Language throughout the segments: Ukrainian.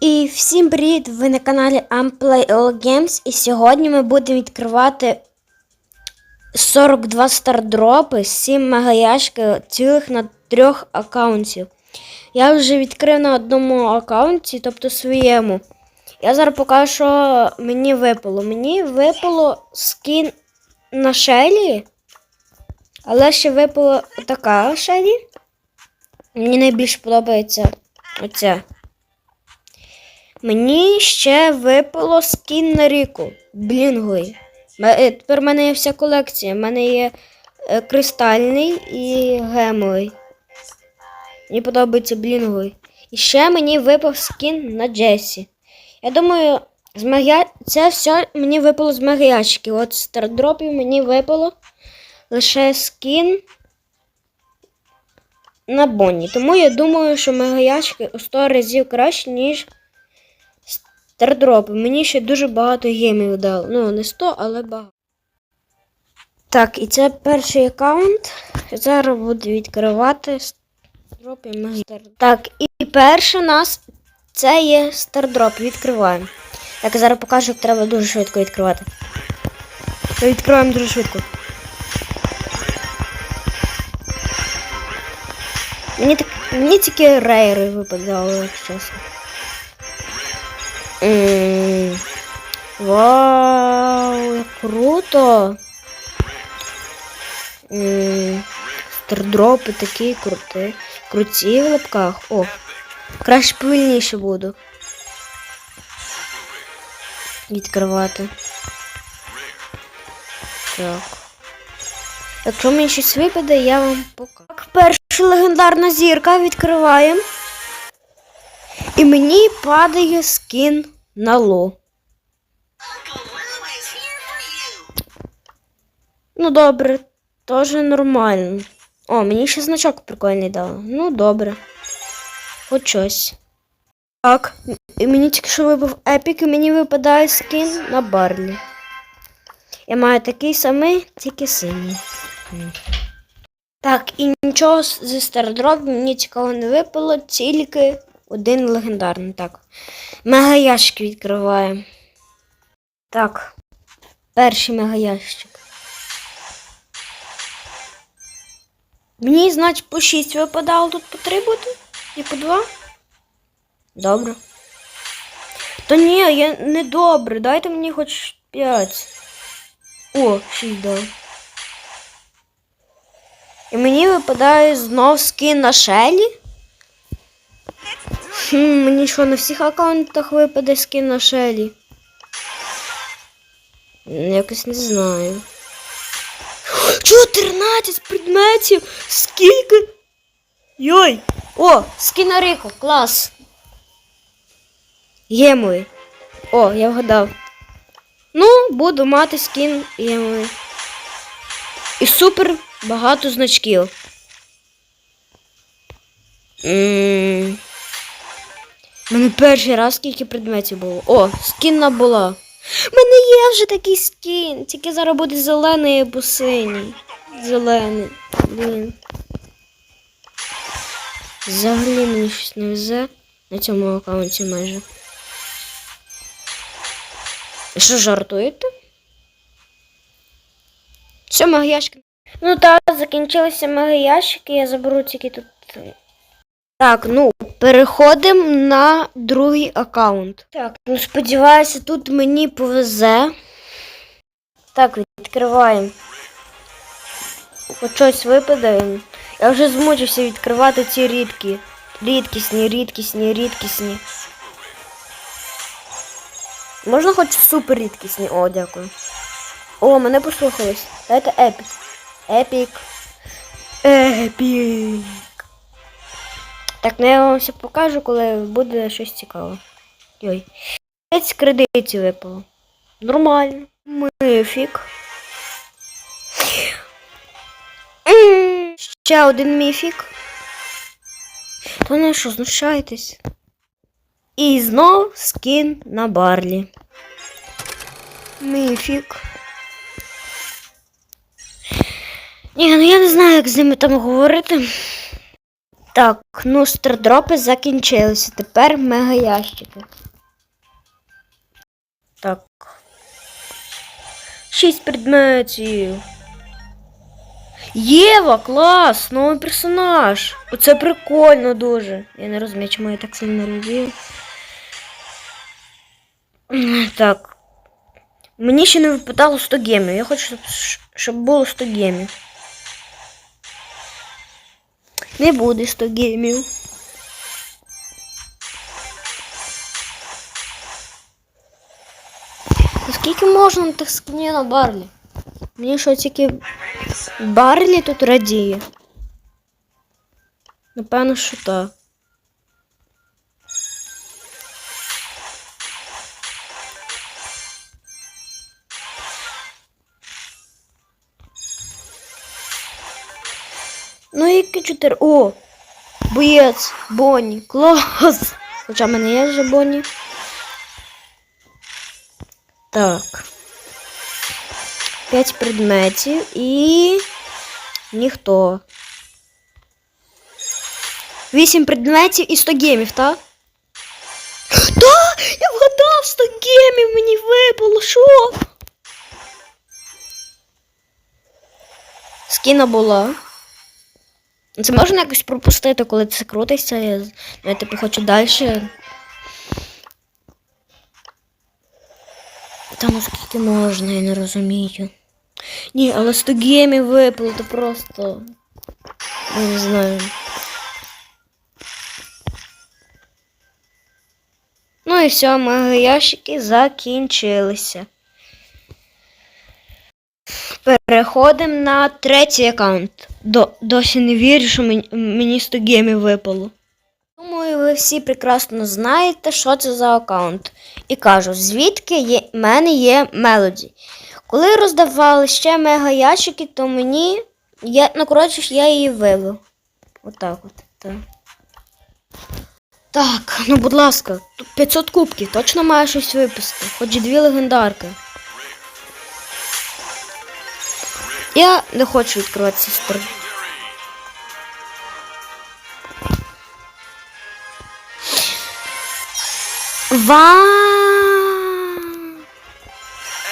І всім привіт! Ви на каналі Amplay All Games. І сьогодні ми будемо відкривати 42 стардропи, 7 мегаяшки цілих на трьох аккаунтів. Я вже відкрив на одному аккаунті, тобто своєму. Я зараз покажу, що мені випало. Мені випало скін на Шелі, але ще випала така Шелі. Мені найбільше подобається оця. Мені ще випало скін на ріку. Блінговий. Ме- е, Тепер в мене є вся колекція. У мене є е, кристальний і гемовий. Мені подобається блінговий. І ще мені випав скін на Джесі. Я думаю, з мега... це все мені випало з мегаящиків. От з стардропів мені випало лише скін на Бонні. Тому я думаю, що мегаящики у 100 разів краще, ніж стардропи. Мені ще дуже багато гемів дало. Ну, не 100, але багато. Так, і це перший аккаунт. Зараз буду відкривати стардропи мегастардроп. Так, і перший у нас це є стардроп. Відкриваємо. Так, зараз покажу, як треба дуже швидко відкривати. Ми відкриваємо дуже швидко. Мені, так, мені тільки рейри випадали, якщо чесно. М, Вау, як круто. М, Стардропи такі круті. Круті в лапках. О, краще повільніше буду. Відкривати. Так. Якщо мені щось випаде, я вам покажу. Так, перша легендарна зірка відкриваємо. І мені падає скін на ло. Ну, добре, теж нормально. О, мені ще значок прикольний дали. Ну, добре. Хоч щось. Так, і мені тільки що випав епік, і мені випадає скін на Барлі. Я маю такий самий, тільки синій. Так, і нічого зі стардропів мені цікаво не випало, тільки один легендарний. Так. Мегаящик відкриваємо. Так. Перший мегаящик. Мені, значить, по 6 випадало, тут по 3 буде? І по 2? Добре. Та ні, я не добре. Дайте мені хоч 5. О, 6 дав. І мені випадає знов скін на Шелі. Хм, мені що, на всіх аккаунтах випаде скін на Шелі? Якось не знаю. 14 предметів! Скільки? Йой! О, скін на Ріко, клас! Ємовий. О, я вгадав. Ну, буду мати скін ємовий. І супер багато значків. М, У мене перший раз скільки предметів було. О, скін набула. У мене є вже такий скін. Тільки зараз буде зелений або синій. Зелений. Блін. Взагалі мені щось не везе на цьому аккаунті майже. Що жартуєте? Все, магіяшки. Ну так, закінчилися магіяшки, я заберу тільки тут. Так, ну, переходимо на другий аккаунт. Так, ну сподіваюся, тут мені повезе. Так, відкриваємо. Хоч щось випаде. Я вже змучився відкривати ці рідкі. Рідкісні, рідкісні, рідкісні. Можна хоч супер рідкісні? О, дякую. О, мене послухались. Дайте епік. Епік. Епік. Так, ну я вам все покажу, коли буде щось цікаве. Йой. 5 кредитів випало. Нормально. Мифік. Ще один міфік. То не що, знущаєтесь? І знов скін на Барлі. Міфік. Ні, ну я не знаю, як з ними там говорити. Так, ну стардропи закінчилися. Тепер мега ящики. Так. Шість предметів. Єва, клас! Новий персонаж. Оце прикольно дуже. Я не розумію, чому я так сильно люблю. Так. Мені ще не випадало 100 гемів. Я хочу, щоб було 100 гемів. Не буде 100 гемів. Скільки можна на тих скині на Барлі? Мені що тільки Барлі тут радіє. Напевно, що так. Ну які чотири. О! Боєць, Бонні, клас! Хоча в мене є вже Бонні. Так. П'ять предметів і. Ніхто. Вісім предметів і 100 гемів, так? Да! Я вгадав 100 гемів мені випало, що? Скіна була. Це можна якось пропустити, коли це крутиться. Я, я типу хочу далі. Та ну скільки можна, я не розумію. Ні, але 100 гемів випало, то просто. Я не знаю. Ну і все, мої ящики закінчилися. Переходимо на третій аккаунт. До, досі не вірю, що мені, мені 100 гемів випало. Думаю, ви всі прекрасно знаєте, що це за аккаунт. І кажу, звідки є, в мене є мелоді. Коли роздавали ще мега ящики, то мені. Я, ну, коротше, я її вивив. Отак от. Так. Так, ну будь ласка, 500 кубків, точно має щось випустити. Хоч і дві легендарки. Я не хочу відкривати ці сторони. Ва!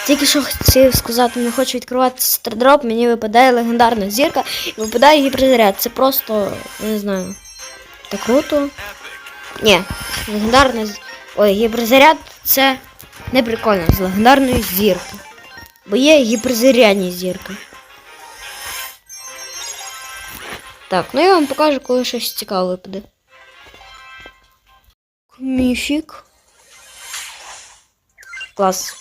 Тільки що хотів сказати, не хочу відкривати стардроп, мені випадає легендарна зірка і випадає гіперзаряд. Це просто, не знаю. Так круто. Ні, легендарна Ой, гіперзаряд це не прикольно з легендарної зірки. Бо є гіперзарядні зірки. Так, ну я вам покажу, коли щось цікаве випаде. Міфік. Клас.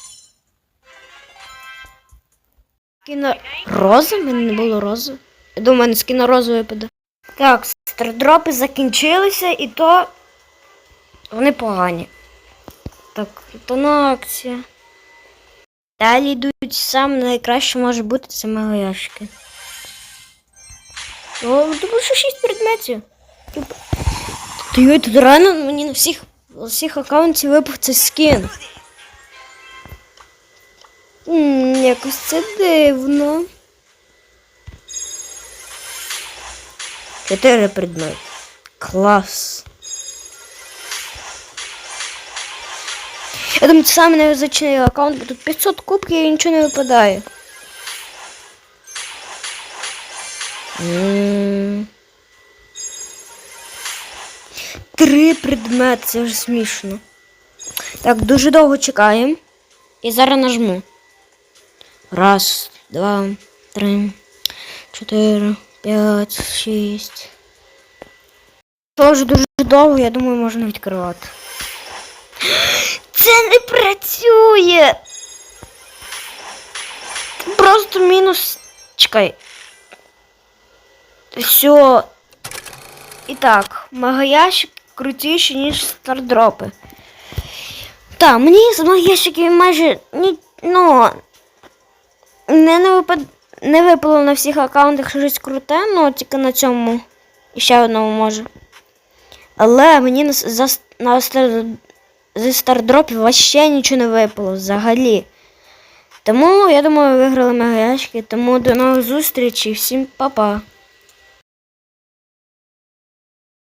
Скіна роза? В мене не було рози. Я думаю, в мене скіна роза випаде. Так, стардропи закінчилися і то вони погані. Так, то на акція. Далі йдуть саме найкраще може бути це мегаяшки. О, тому що 6 предметів. Та йой, тут реально мені на всіх, на всіх аккаунтів випав цей скін. М, якось це дивно. Чотири предмети. Клас. Я думаю, це саме незвичайний аккаунт, бо тут 500 кубків і нічого не випадає. М. Три предмети, це вже смішно. Так, дуже довго чекаємо. І зараз нажму. Раз, два, три, чотири, п'ять, шість. Тоже дуже довго, я думаю, можна відкривати. Це не працює. Просто мінус. Чекай. Все. І так, магаящик крутіший, ніж стардропи. Так, мені з магаящиків майже ні, ну, не, не, випад... не випало на всіх аккаунтах щось круте, ну тільки на цьому і ще одному може. Але мені на, за, на стар... зі стардропів вообще нічого не випало взагалі. Тому я думаю, виграли мегаяшки. Тому до нових зустрічей. Всім па-па.